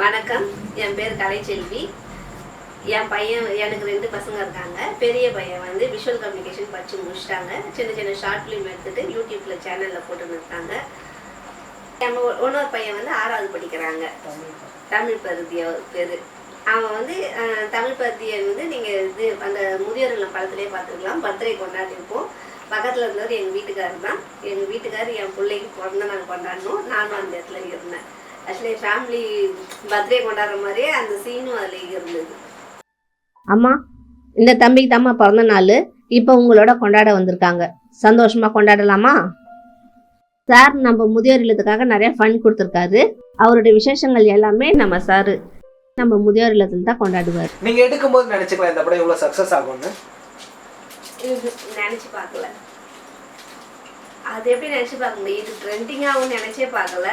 வணக்கம். என் பேர் கலைச்செல்வி. என் பையன் எனக்கு ரெண்டு பசங்க இருக்காங்க. பெரிய பையன் வந்து விஷுவல் கம்யூனிகேஷன் படித்து முடிச்சிட்டாங்க. சின்ன சின்ன ஷார்ட் ஃபிலிம் எடுத்துகிட்டு யூடியூப்பில் சேனலில் போட்டுன்னு இருக்காங்க என் இன்னொரு பையன் வந்து ஆறாவது படிக்கிறாங்க. தமிழ் பருத்திய பேர். அவன் வந்து தமிழ் பருத்தியை வந்து நீங்கள் இது அந்த முதியோர் இல்லம் படத்துலேயே பார்த்துருக்கலாம். பர்த்டே கொண்டாடிருப்போம். பக்கத்தில் இருந்தவர் எங்கள் வீட்டுக்காரர் தான். எங்கள் வீட்டுக்காரர் என் பிள்ளைக்கு பிறந்த நாள் கொண்டாடணும். நானும் அந்த இடத்துல இருந்தேன் ஆக்சுவலி ஃபேமிலி பர்த்டே கொண்டாடுற மாதிரியே அந்த சீனும் அதில் இருந்தது. அம்மா இந்த தம்பிக்கு தாம்மா பிறந்த நாள் இப்போ உங்களோட கொண்டாட வந்திருக்காங்க. சந்தோஷமா கொண்டாடலாமா? சார் நம்ம முதியோர் இல்லத்துக்காக நிறைய ஃபண்ட் கொடுத்துருக்காரு. அவருடைய விசேஷங்கள் எல்லாமே நம்ம சாரு நம்ம முதியோர் இல்லத்தில் தான் கொண்டாடுவார். நீங்க எடுக்கும்போது நினைச்சுக்கலாம் இந்த படம் இவ்வளவு சக்சஸ் ஆகும்னு. நினச்சி பார்க்கல. அது எப்படி நினச்சி பார்க்க முடியும் இது ட்ரெண்டிங் ஆகும்னு நினச்சே பார்க்கல.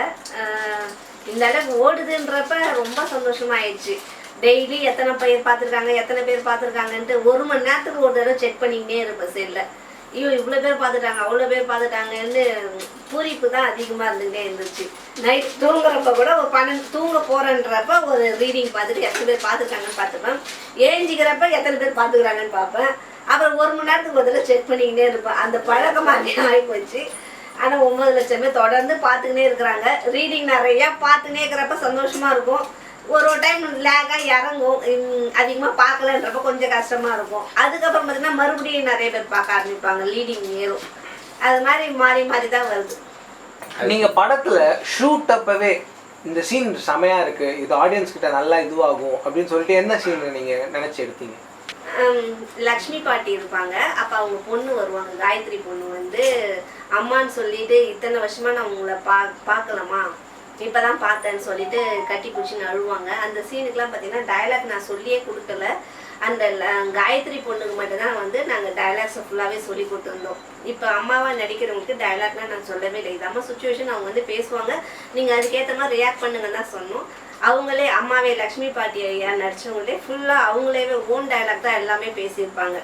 இந்த அளவுக்கு ஓடுதுன்றப்ப ரொம்ப சந்தோஷமாயிடுச்சு. டெய்லி எத்தனை பேர் பார்த்துருக்காங்க எத்தனை பேர் பார்த்துருக்காங்கன்ட்டு ஒரு மணி நேரத்துக்கு ஒரு தடவை செக் பண்ணிக்கிட்டே இருப்பேன் செல்லில் ஐயோ இவ்வளோ பேர் பார்த்துட்டாங்க அவ்வளோ பேர் பார்த்துட்டாங்கன்னு பூரிப்பு தான் அதிகமாக இருந்துகிட்டே இருந்துச்சு. நைட் தூங்குறப்ப கூட ஒரு பன்னெண்டு தூங்க போகிறேன்றப்ப ஒரு ரீடிங் பார்த்துட்டு எத்தனை பேர் பார்த்துருக்காங்கன்னு பார்த்துப்பேன் ஏஞ்சிக்கிறப்ப எத்தனை பேர் பார்த்துக்கிறாங்கன்னு பார்ப்பேன். அப்புறம் ஒரு மணி நேரத்துக்கு ஒரு தடவை செக் பண்ணிக்கிட்டே இருப்பேன். அந்த பழக்கமாக ஆகி போச்சு ஆனால் ஒன்பது லட்சம் பேர் தொடர்ந்து பார்த்துக்கினே இருக்கிறாங்க. ரீடிங் நிறையா பார்த்துக்கினே இருக்கிறப்ப சந்தோஷமா இருக்கும். ஒரு ஒரு டைம் லேகாக இறங்கும். அதிகமாக பார்க்கலன்றப்ப கொஞ்சம் கஷ்டமா இருக்கும். அதுக்கப்புறம் பார்த்தீங்கன்னா மறுபடியும் நிறைய பேர் பார்க்க ஆரம்பிப்பாங்க. லீடிங் ஏறும் அது மாதிரி மாறி மாறி தான் வருது. நீங்க படத்துல ஷூட் அப்பவே இந்த சீன் செமையா இருக்கு. இது ஆடியன்ஸ் கிட்ட நல்லா இதுவாகும் அப்படின்னு சொல்லிட்டு என்ன சீன் நீங்க நினைச்சு எடுத்தீங்க? லக்ஷ்மி பாட்டி இருப்பாங்க. அப்போ அவங்க பொண்ணு வருவாங்க. காயத்ரி பொண்ணு வந்து அம்மான்னு சொல்லிட்டு இத்தனை வருஷமா நான் உங்களை பா பார்க்கலாமா இப்போதான் பார்த்தேன்னு சொல்லிட்டு கட்டி பிடிச்சின்னு அழுவாங்க அந்த சீனுக்குலாம் பார்த்தீங்கன்னா டயலாக் நான் சொல்லியே கொடுக்கல. அந்த காயத்ரி பொண்ணுக்கு மட்டும்தான் டயலாக்ஸை ஃபுல்லாகவே சொல்லி கொடுத்துருந்தோம். இப்போ அம்மாவா நடிக்கிறவங்களுக்கு டயலாக்லாம் நான் சொல்லவே இல்லை. இது அம்மா சுச்சுவேஷன் அவங்க வந்து பேசுவாங்க. நீங்கள் அதுக்கேற்ற மாதிரி ரியாக்ட் பண்ணுங்கன்னு தான் சொன்னோம். அவங்களே அம்மாவே லக்ஷ்மி பாட்டி ஐயா நடிச்சவங்களே ஃபுல்லாக அவங்களேவே ஓன் டயலாக் தான் எல்லாமே பேசியிருப்பாங்க.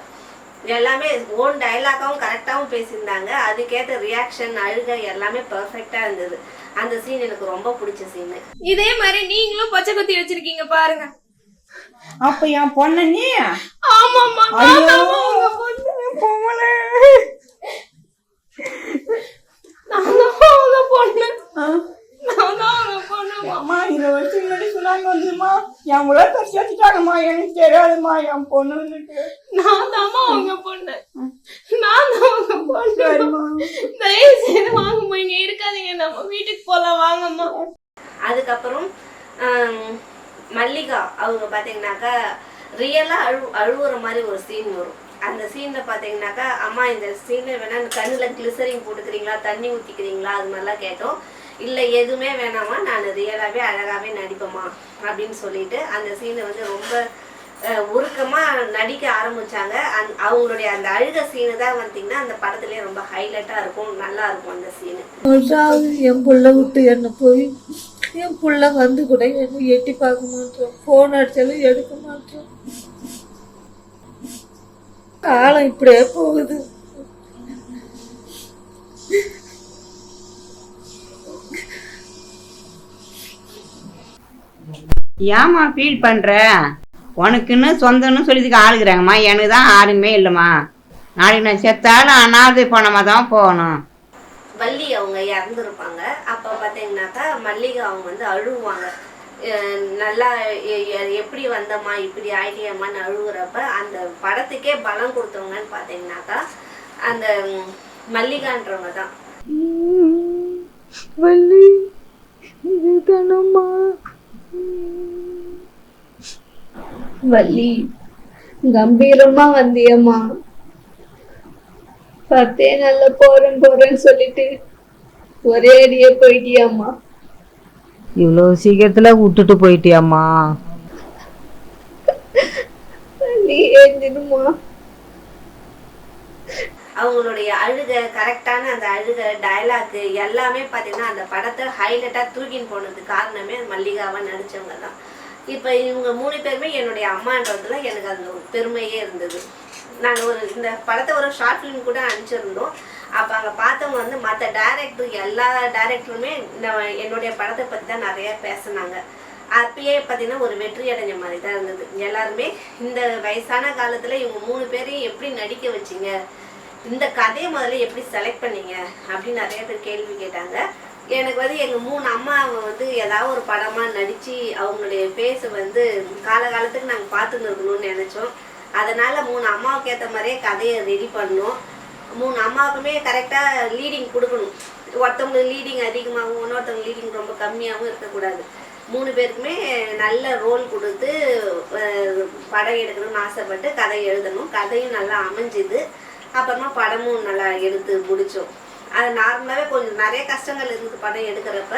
எல்லாமே ஓன் டயலாக்காவும் கரெக்டாகவும் பேசியிருந்தாங்க. அதுக்கேற்ற ரியாக்ஷன் அழுகை எல்லாமே பர்ஃபெக்டாக இருந்தது. அந்த சீன் எனக்கு ரொம்ப பிடிச்ச சீனு இதே மாதிரி நீங்களும் பச்சை குத்தி வச்சிருக்கீங்க பாருங்க. அப்ப என் பொண்ண நீ? ஆமாம்மா. பொம்பளை. நான் தான் உங்க பொண்ணு நான் தான் உங்க பொண்ணு அம்மா இருபது வருஷம் முன்னாடி சொன்னாங்க வந்துமா என் உலகத்தை சேர்த்துட்டாங்கம்மா எனக்கு தெரியாதும்மா என் பொண்ணுன்னுட்டு. நான் தாம்மா உங்க பொண்ணு நான் தான் உங்க பொண்ணு சரிம்மா. தயவு செய்து வாங்கம்மா இங்க இருக்காதீங்க. நம்ம வீட்டுக்கு போலாம் வாங்கம்மா. அதுக்கப்புறம் மல்லிகா அவங்க பார்த்தீங்கன்னாக்கா ரியலாக அழு அழுவுற மாதிரி ஒரு சீன் வரும். அந்த சீனில் பார்த்தீங்கன்னாக்கா அம்மா இந்த சீனில் வேணா கண்ணில் கிளிசரிங் போட்டுக்கிறீங்களா தண்ணி ஊற்றிக்கிறீங்களா அது மாதிரிலாம் கேட்டோம். இல்லை எதுவுமே வேணாமா நான் ரியலாகவே அழகாகவே நடிப்போமா அப்படின்னு சொல்லிட்டு அந்த சீனை வந்து ரொம்ப உருக்கமா நடிக்க ஆரம்பிச்சாங்க. அந் அவங்களுடைய அந்த அழுக சீனு தான் வந்தீங்கன்னா அந்த படத்துலேயே ரொம்ப ஹைலைட்டாக இருக்கும் நல்லா இருக்கும் அந்த சீனு என் புள்ள விட்டு என்ன போய் என் புள்ள வந்து கூட என்ன எட்டி பார்க்க மாட்டோம் ஃபோன் அடிச்சாலும் எடுக்க மாட்டோம் காலம் இப்படியே போகுது. ஏம்மா ஃபீல் பண்ற? உனக்குன்னு சொந்தம்னு சொல்லிதுக்கு ஆளுகிறாங்கம்மா. எனக்கு தான் யாருமே இல்லைம்மா. நாளைக்கு நான் செத்தாலும் அனாதை பணமாக தான் போகணும். வள்ளி அவங்க இறந்துருப்பாங்க. அப்போ பார்த்தீங்கன்னாக்கா மல்லிகை அவங்க வந்து அழுவாங்க. நல்லா எப்படி வந்தம்மா இப்படி ஆயிட்டியம்மான்னு அழுகுறப்ப அந்த படத்துக்கே பலம் கொடுத்தவங்கன்னு பார்த்தீங்கன்னாக்கா அந்த மல்லிகான்றவங்க தான். வள்ளி இதுதானம்மா வள்ளி கம்பீரமா வந்தியம்மா. பத்தே நல்ல போறேன் போறேன்னு சொல்லிட்டு ஒரே அடியே போயிட்டியாம்மா. இவ்வளோ சீக்கிரத்தில் விட்டுட்டு போயிட்டியாம்மா. ஏஞ்சிடுமா அவங்களுடைய அழுகை கரெக்டான அந்த அழுகை டயலாக்கு எல்லாமே பார்த்தீங்கன்னா அந்த படத்தை ஹைலைட்டாக தூக்கின்னு போனதுக்கு காரணமே மல்லிகாவா நடிச்சவங்க தான். இப்போ இவங்க மூணு பேருமே என்னுடைய அம்மான்றதுல எனக்கு அந்த ஒரு பெருமையே இருந்தது. நாங்கள் ஒரு இந்த படத்தை ஒரு ஷார்ட் ஃபிலிம் கூட அனுப்பிச்சிருந்தோம். அப்போ அங்கே பார்த்தவங்க வந்து மற்ற டேரக்டர் எல்லா டேரக்டருமே என்னுடைய படத்தை பற்றி தான் நிறைய பேசினாங்க. அப்பயே பார்த்தீங்கன்னா ஒரு வெற்றி அடைஞ்ச மாதிரி தான் இருந்தது. எல்லாருமே இந்த வயசான காலத்தில் இவங்க மூணு பேரையும் எப்படி நடிக்க வச்சீங்க? இந்த கதையை முதல்ல எப்படி செலக்ட் பண்ணீங்க? அப்படின்னு நிறைய பேர் கேள்வி கேட்டாங்க. எனக்கு வந்து எங்கள் மூணு அம்மாவை வந்து ஏதாவது ஒரு படமாக நடித்து அவங்களுடைய ஃபேஸை வந்து காலகாலத்துக்கு நாங்கள் பார்த்துன்னு இருக்கணும்னு நினச்சோம். அதனால் மூணு அம்மாவுக்கு ஏற்ற மாதிரியே கதையை ரெடி பண்ணோம். மூணு அம்மாவுக்குமே கரெக்டாக லீடிங் கொடுக்கணும். ஒருத்தவங்களுக்கு லீடிங் அதிகமாகவும் இன்னொருத்தவங்க லீடிங் ரொம்ப கம்மியாகவும் இருக்கக்கூடாது. மூணு பேருக்குமே நல்ல ரோல் கொடுத்து படம் எடுக்கணும்னு ஆசைப்பட்டு கதை எழுதணும். கதையும் நல்லா அமைஞ்சுது. அப்புறமா படமும் நல்லா எடுத்து முடித்தோம் அது நார்மலாகவே கொஞ்சம் நிறைய கஷ்டங்கள் இருந்தது படம் எடுக்கிறப்ப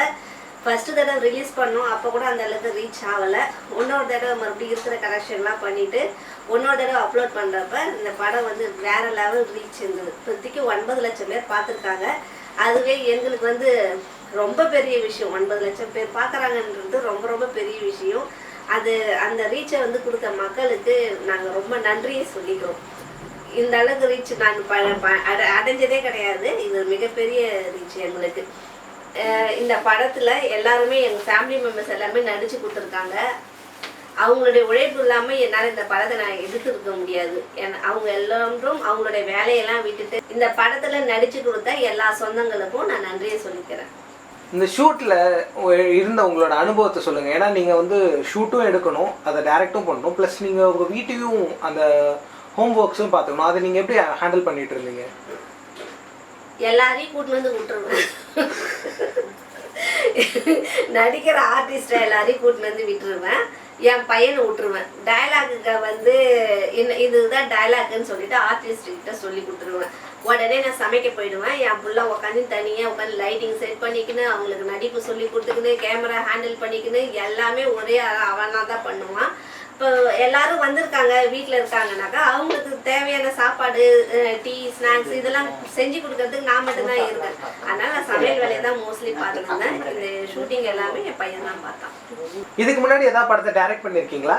ஃபஸ்ட்டு தடவை ரிலீஸ் பண்ணோம். அப்போ கூட அந்த அளவுக்கு ரீச் ஆகலை. இன்னொரு தடவை மறுபடியும் இருக்கிற கரெக்ஷன்லாம் பண்ணிவிட்டு இன்னொரு தடவை அப்லோட் பண்ணுறப்ப இந்த படம் வந்து வேற லெவல் ரீச் இருந்தது. இப்போதைக்கு ஒன்பது லட்சம் பேர் பார்த்துருக்காங்க. அதுவே எங்களுக்கு வந்து ரொம்ப பெரிய விஷயம். ஒன்பது லட்சம் பேர் பார்க்குறாங்கன்றது ரொம்ப ரொம்ப பெரிய விஷயம். அது அந்த ரீச்சை வந்து கொடுத்த மக்களுக்கு நாங்கள் ரொம்ப நன்றியை சொல்லிக்கிறோம். இந்த அளவுக்கு ரீச் நான் ப ப- அடைஞ்சதே கிடையாது. இது மிகப்பெரிய ரீச் எங்களுக்கு. இந்த படத்தில் எல்லாருமே எங்கள் ஃபேமிலி மெம்பர்ஸ் எல்லாமே நடித்து கொடுத்துருக்காங்க. அவங்களுடைய உழைப்பு இல்லாமல் என்னால் இந்த படத்தை நான் எடுத்துருக்க முடியாது. ஏன்னா அவங்க எல்லாரும் அவங்களுடைய வேலையெல்லாம் விட்டுட்டு இந்த படத்தில் நடித்து கொடுத்த எல்லா சொந்தங்களுக்கும் நான் நன்றியை சொல்லிக்கிறேன். இந்த ஷூட்டில் இருந்த உங்களோட அனுபவத்தை சொல்லுங்கள் ஏன்னா நீங்கள் வந்து ஷூட்டும் எடுக்கணும் அதை டைரக்டும் பண்ணணும். ப்ளஸ் நீங்கள் உங்கள் வீட்டையும் அந்த ஹோம் ஒர்க்ஸும் பார்த்துக்கணும். அதை நீங்கள் எப்படி ஹேண்டில் பண்ணிகிட்டு இருந்தீங்க? எல்லாரையும் கூட்டின்னு வந்து விட்டுருவேன் நடிக்கிற ஆர்டிஸ்டை எல்லாரையும் கூட்டின்னு வந்து விட்டுருவேன். என் பையனை விட்டுருவேன். டயலாகுக்கு வந்து என்ன இதுதான் டயலாக்குன்னு சொல்லிட்டு ஆர்டிஸ்ட் கிட்ட சொல்லி கொடுத்துருவேன். உடனே நான் சமைக்க போயிடுவேன். என் புள்ள உட்காந்து தனியாக உட்காந்து லைட்டிங் செட் பண்ணிக்கின்னு அவங்களுக்கு நடிப்பு சொல்லி கொடுத்துக்கின்னு கேமரா ஹேண்டில் பண்ணிக்கின்னு எல்லாமே ஒரே அவனாக தான் பண்ணுவான். இப்போ எல்லாரும் வந்திருக்காங்க வீட்டில் இருக்காங்கனாக்கா அவங்களுக்கு சாப்பாடு டீ ஸ்நாக்ஸ் இதெல்லாம் செஞ்சு கொடுக்கறதுக்கு நான் மட்டும்தான் இருக்கேன். அதனால சமையல் வேலையை தான் மோஸ்ட்லி பார்த்துருந்தேன் இந்த ஷூட்டிங் எல்லாமே என் பையன் தான் பார்த்தான். இதுக்கு முன்னாடி ஏதாவது படத்தை டைரக்ட் பண்ணியிருக்கீங்களா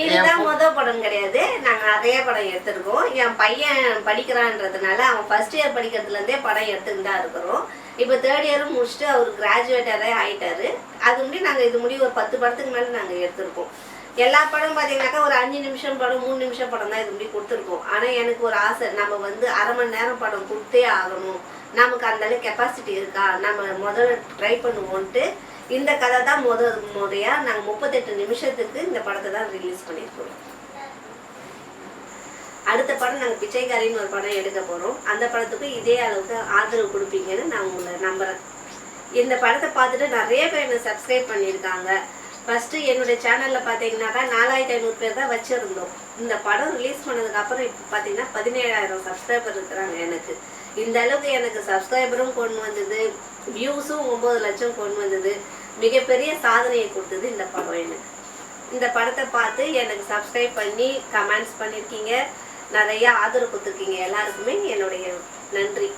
இதுதான் முதல் படம் கிடையாது. நாங்கள் நிறைய படம் எடுத்திருக்கோம். என் பையன் படிக்கிறான்றதுனால அவன் ஃபர்ஸ்ட் இயர் படிக்கிறதுலேருந்தே படம் எடுத்துக்கிட்டு தான் இருக்கிறோம். இப்போ தேர்ட் இயரும் முடிச்சுட்டு அவர் கிராஜுவேட்டரே ஆயிட்டாரு. அது முடி நாங்கள் இது முடி ஒரு பத்து படத்துக்கு மேலே நாங்கள் எடுத்திருக்கோம். எல்லா படம் பார்த்தீங்கன்னாக்கா ஒரு அஞ்சு நிமிஷம் படம் மூணு நிமிஷம் படம் தான் இது முடி கொடுத்துருக்கோம். ஆனால் எனக்கு ஒரு ஆசை நம்ம வந்து அரை மணி நேரம் படம் கொடுத்தே ஆகணும். நமக்கு அந்த அளவுக்கு கெப்பாசிட்டி இருக்கா? நம்ம முதல்ல ட்ரை பண்ணுவோன்ட்டு இந்த கதை தான் முதல் முறையாக நாங்கள் முப்பத்தெட்டு நிமிஷத்துக்கு இந்த படத்தை தான் ரிலீஸ் பண்ணியிருக்கோம். அடுத்த படம் நாங்கள் பிச்சைக்காரின்னு ஒரு படம் எடுக்க போகிறோம் அந்த படத்துக்கும் இதே அளவுக்கு ஆதரவு கொடுப்பீங்கன்னு நான் உங்களை நம்புகிறேன் இந்த படத்தை பார்த்துட்டு நிறைய பேர் என்னை சப்ஸ்கிரைப் பண்ணியிருக்காங்க. ஃபஸ்ட்டு என்னுடைய சேனலில் பார்த்தீங்கன்னாக்கா நாலாயிரத்தி ஐநூறு பேர் தான் வச்சுருந்தோம். இந்த படம் ரிலீஸ் பண்ணதுக்கப்புறம் இப்போ பார்த்தீங்கன்னா பதினேழாயிரம் சப்ஸ்கிரைபர் இருக்கிறாங்க எனக்கு. இந்த அளவுக்கு எனக்கு சப்ஸ்கிரைபரும் கொண்டு வந்தது வியூஸும் ஒம்பது லட்சம் கொண்டு வந்தது மிகப்பெரிய சாதனையை கொடுத்தது இந்த படம் எனக்கு. இந்த படத்தை பார்த்து எனக்கு சப்ஸ்கிரைப் பண்ணி கமெண்ட்ஸ் பண்ணியிருக்கீங்க நிறைய ஆதரவு கொடுத்துருக்கீங்க எல்லாருக்குமே என்னுடைய நன்றி.